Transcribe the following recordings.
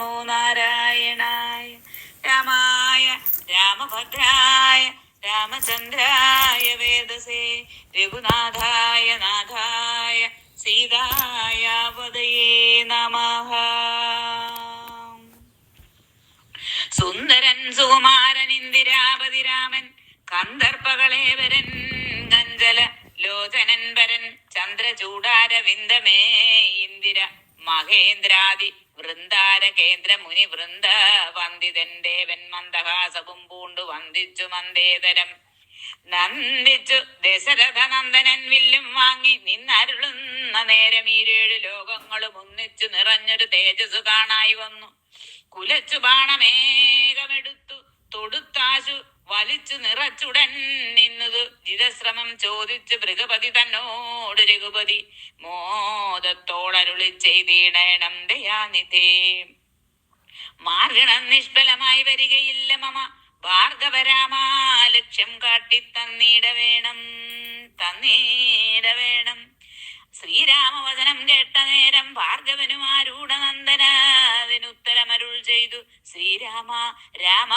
നമോ നാരായണായ രാമായ രാമഭദ്രായ രാമചന്ദ്രായ വേദസേ രഘുനാഥായ നാഥായ സീതായ പതയേ നമ. സുന്ദരൻ സുകുമാരൻ ഇന്ദിരാപതി രാമൻ കന്ദർപ്പകളേവരൻ ഗഞ്ചല ലോചനൻ വരൻ ചന്ദ്രചൂടാരവിന്ദമേ ഇന്ദിര മഹേന്ദ്രാദി വൃന്ദാര കേന്ദ്ര മുനി വൃന്ദ വന്ദിതൻ ദേവൻ മന്ദഹാസവും പൂണ്ടു വന്ദിച്ചു മന്ദേതരം. നന്ദിച്ചു ദശരഥ നന്ദനൻ വില്ലും വാങ്ങി നിന്നരുളുന്ന നേരം ഈരേഴ് ലോകങ്ങളും ഒന്നിച്ചു നിറഞ്ഞൊരു തേജസ് കാണായി വന്നു. കുലച്ചു ബാണമേകമെടുത്തു തൊടുത്താശു വലിച്ചു നിറച്ചുടൻ നിന്നത് ജിതശ്രമം ചോദിച്ചു ഭൃഗപതി തന്നോട് രഘുപതി മോദത്തോടരുളി ചെയ്തിടണം ദയാനിധേ. മാർഗണം നിഷ്ഫലമായി വരികയില്ല മമ. ഭാർഗവരാമാ ലക്ഷ്യം കാട്ടി തന്നീട വേണം തന്നീട വേണം ശ്രീരാമവചനം കേട്ട നേരം ഭാർഗവനും ആരൂഢനന്ദനാതിനുത്തരമരുൾ ചെയ്തു ശ്രീരാമ രാമ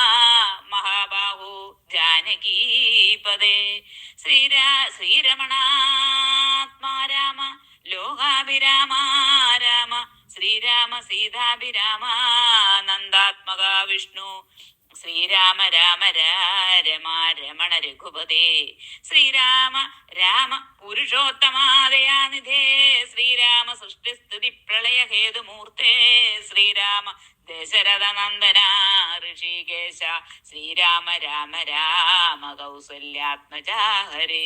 ശ്രീരാ ശ്രീരമണാത്മാ രാമ ലോകാഭിരാമ രാമ ശ്രീരാമ സീതാഭിരാമ നന്ദാത്മക വിഷ്ണു ശ്രീരാമ രാമ രമ രമണ രഘുപതേ ശ്രീരാമ രാമ പുരുഷോത്തമാദയാനിധേ ശ്രീരാമ സൃഷ്ടിസ്ഥിതി പ്രളയ ഹേതുമൂർത്തേ ശ്രീരാമ ദശരഥ നന്ദന ഋഷികേശ ശ്രീരാമ രാമ രാമ കൗസല്യാത്മജാഹരേ.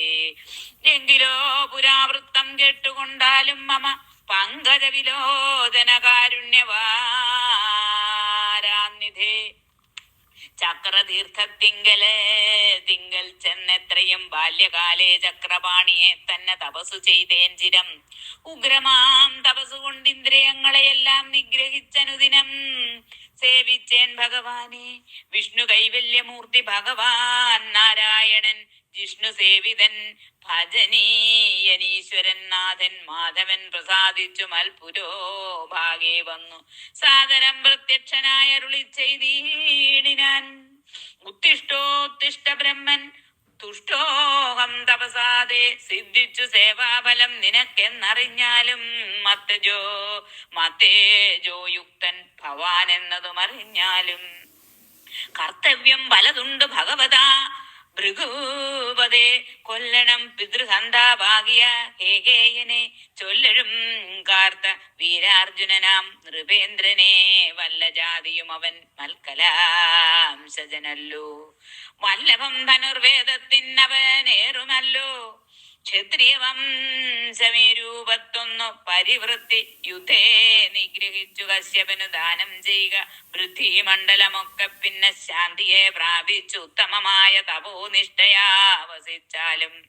എങ്കിലോ പുരാവൃത്തം കേട്ടുകൊണ്ടാലും മമ പങ്കജ വിലോചന കാരുണ്യവാരാന്നിധേ ചക്രതീർത്ഥത്തിങ്കൽ തിങ്കൽ ചെന്നെത്രയും ബാല്യകാലേ ചക്രപാണിയെ തന്നെ തപസ്സു ചെയ്തേൻ ചിരം. ഉഗ്രമാം തപസ് കൊണ്ട് ഇന്ദ്രിയങ്ങളെയെല്ലാം നിഗ്രഹിച്ചനുദിനം. സേവിച്ചേൻ ഭഗവാനെ വിഷ്ണു കൈവല്യമൂർത്തി ഭഗവാൻ നാരായണൻ ജിഷ്ണു സേവിതൻ ഭജനീയനീശ്വരൻ നാഥൻ മാധവൻ പ്രസാദിച്ചു മൽപുരോ ഭാഗേ വന്നു. സാദരം പ്രത്യക്ഷനായ അരുളി ചെയ്തീടിനാൻ. ഉത്തിഷ്ടോത്തിഷ്ട ബ്രഹ്മൻ തുഷ്ടോഹം തപസാതെ സിദ്ധിച്ചു സേവാഫലം നിനക്കെന്നറിഞ്ഞാലും മത്തജോ മത്തേജോ യുക്തൻ ഭവാൻ എന്നതും അറിഞ്ഞാലും കർത്തവ്യം പലതുണ്ട് ഭഗവതാ ഭൃഗൂപതേ കൊല്ലണം പിതൃഹന്താഭാഗിയ ഹേകേയനെ ചൊല്ലഴും കാർത്ത വീരാർജുനനാം നൃപേന്ദ്രനെ വല്ല ജാതിയും അവൻ മൽക്കലാംശജനല്ലോ. വല്ലഭം ധനുർവേദത്തിനവനേറുമല്ലോ ക്ഷത്രിയ സമീരൂപത്തൊന്നു രൂപത്തൊന്നു പരിവൃത്തി. യുദ്ധേ നിഗ്രഹിച്ചു കശ്യപനു ദാനം ചെയ്യുക. വൃദ്ധി മണ്ഡലമൊക്കെ പിന്നെ ശാന്തിയെ പ്രാപിച്ചു. ഉത്തമമായ തപോനിഷ്ഠയാ വസിച്ചാലും.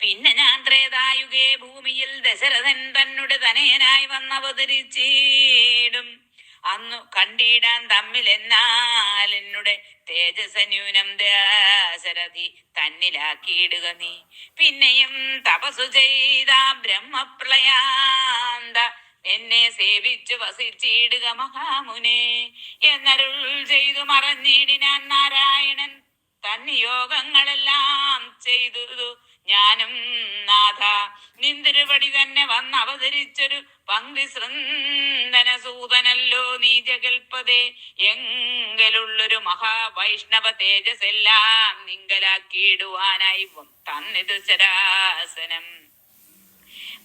പിന്നെ ഞാൻ ത്രേതായുഗേ ഭൂമിയിൽ ദശരഥൻ തന്നുടെ തനയനായി വന്നവതരിച്ചിടും. അന്നു കണ്ടിടാൻ തമ്മിൽ എന്നാൽ എന്നുടെ തേജസന്യൂനം ദാശരഥി തന്നിലാക്കിയിടുക നീ. പിന്നെയും തപസു ചെയ്ത ബ്രഹ്മപ്രളയാന്ത എന്നെ സേവിച്ചു വസിച്ചിടുക മഹാമുനെ. എന്നരുൾ ചെയ്തു മറഞ്ഞിടിനാൻ നാരായണൻ തന്നിയോഗങ്ങളെല്ലാം ചെയ്തു ഞാനും നാഥ. നിന്തിരുപടി തന്നെ വന്ന് അവതരിച്ചൊരു പങ്ക്തി സൃന്ദന സൂതനല്ലോ നീ ജഗൽപതേ. എങ്കിലുള്ളൊരു മഹാവൈഷ്ണവ തേജസ്സെല്ലാം നിങ്കലാക്കിയിടുവാനായി തന്നിത് ശരാസനം.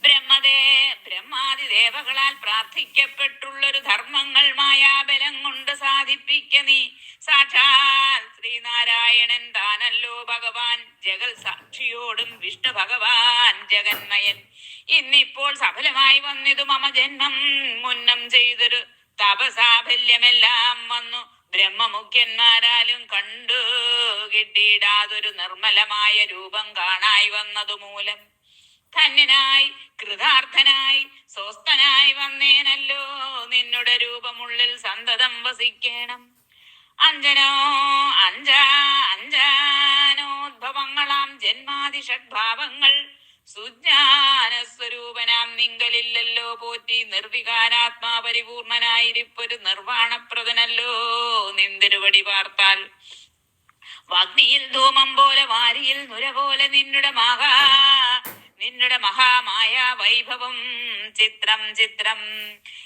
ബ്രഹ്മദേ ബ്രഹ്മാതി ദേവകളാൽ പ്രാർത്ഥിക്കപ്പെട്ടുള്ളൊരു ധർമ്മങ്ങൾ മായാബലം കൊണ്ട് സാധിപ്പിക്ക നീ. സാക്ഷാൽ ശ്രീനാരായണൻ താനല്ലോ ഭഗവാൻ. ജഗൽ സാക്ഷിയോടും വിഷ്ണു ഭഗവാൻ ജഗന്മയൻ. ഇന്നിപ്പോൾ സഫലമായി വന്നിതു മമ ജന്മം. മുന്നം ചെയ്തൊരു തപസാഫല്യമെല്ലാം വന്നു. ബ്രഹ്മമുഖ്യന്മാരാലും കണ്ടു. കിട്ടിയിടാതൊരു നിർമ്മലമായ രൂപം കാണായി വന്നതു മൂലം. ധന്യനായി കൃതാർത്ഥനായി സ്വസ്ഥനായി വന്നേനല്ലോ. നിന്നുടെ രൂപമുള്ളിൽ സന്തതം വസിക്കണം. അഞ്ജനോ അഞ്ചാ അഞ്ജാനോദ്ഭവങ്ങളാം ജന്മാതി ഷഡ്ഭാവങ്ങൾ സുജ്ഞാന സ്വരൂപനാം നിങ്കലില്ലല്ലോ പോറ്റി നിർവികാരാത്മാ പരിപൂർണനായിരിപ്പൊരു നിർവാണപ്രദനല്ലോ നിന്തിരുവടി പാർത്താൽ. വഗ്നിയിൽ ധൂമം പോലെ വാരിയിൽ നുര പോലെ നിന്നുടെ മഹാ നിന്നുടെ മഹാമായ വൈഭവം. ചിത്രം ചിത്രം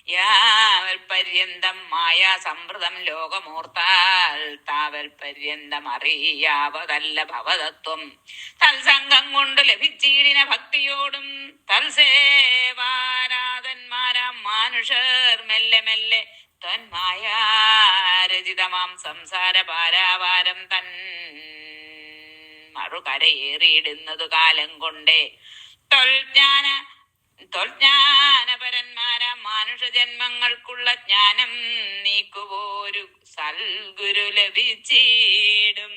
യാവൽ പര്യന്തം മായ സംവൃതം ലോകമൂർത്താൽ താവൽ പര്യന്തം അറിയാവതല്ല ഭവതത്വം. തൽസംഗം കൊണ്ട് ലഭിച്ചീടിന ഭക്തിയോടും തൽസേവാരാധന്മാരാം മാനുഷർ മെല്ലെ മെല്ലെ തന്മായാരചിതമാം സംസാര പാരാവാരം തൻ മറുകരയേറിയിടുന്നതു കാലം കൊണ്ടേ. തൊൽജ്ഞാന തൊൽജ്ഞാനപരന്മാരാം മാനുഷജന്മങ്ങൾക്കുള്ള ജ്ഞാനം നീക്കുവോരു സൽഗുരു ലഭിച്ചിടും.